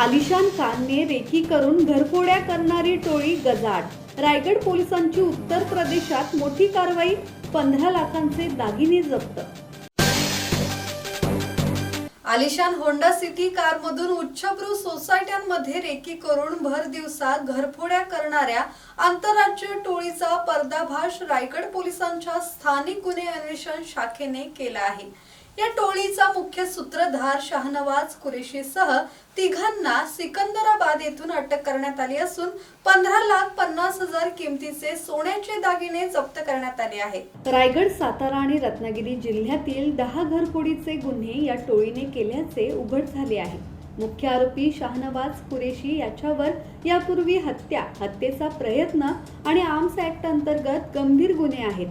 आलिशान खानने रेखी करून घरफोड्या करणारी टोळी गजाट रायगड पोलिसांची उत्तर प्रदेशात मोठी कारवाई पंधरा लाखांचे दागिने जप्त. आलिशान होंडा सिटी कारमधून उच्चभ्रू सोसायट्यांमध्ये रेकी करून भर दिवसा घरफोड्या करणाऱ्या आंतरराज्य टोळीचा पर्दाभाष रायगड पोलिसांच्या स्थानिक गुन्हे अन्वेषण शाखेने केला आहे. या टोळीचा मुख्य सूत्रधार शाहनवाज कुरेशीसह तिघांना सिकंदराबाद येथून अटक करण्यात आली असून पंधरा लाख पन्नास हजार किमतीचे सोन्याचे दागिने जप्त करण्यात आले आहेत. रायगड सातारा आणि रत्नागिरी जिल्ह्यातील दहा घरफोडीचे गुन्हे या टोळीने केल्याचे उघड झाले आहे. मुख्य आरोपी शाहनवाज कुरेशी याच्यावर यापूर्वी हत्या हत्येचा प्रयत्न आणि आर्म्स ऍक्ट अंतर्गत गंभीर गुन्हे आहेत.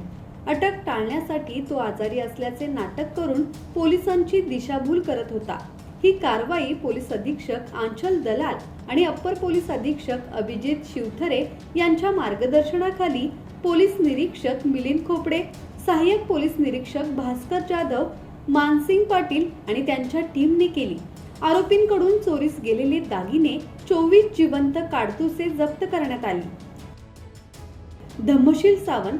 अटक टाळण्यासाठी तो आजारी असल्याचे नाटक करून पोलिसांची दिशाभूल करत होता. ही कारवाई पोलीस अधीक्षक आंचल दलाल आणि अप्पर पोलीस अधीक्षक अभिजित शिवथरे यांच्या मार्गदर्शनाखाली पोलीस निरीक्षक मिलिंद खोपडे सहाय्यक पोलीस निरीक्षक भास्कर जाधव मानसिंग पाटील आणि त्यांच्या टीमने केली. आरोपींकडून चोरीस गेलेले दागिने चोवीस जिवंत काडतुसे जप्त करण्यात आली. धम्मशील सावंत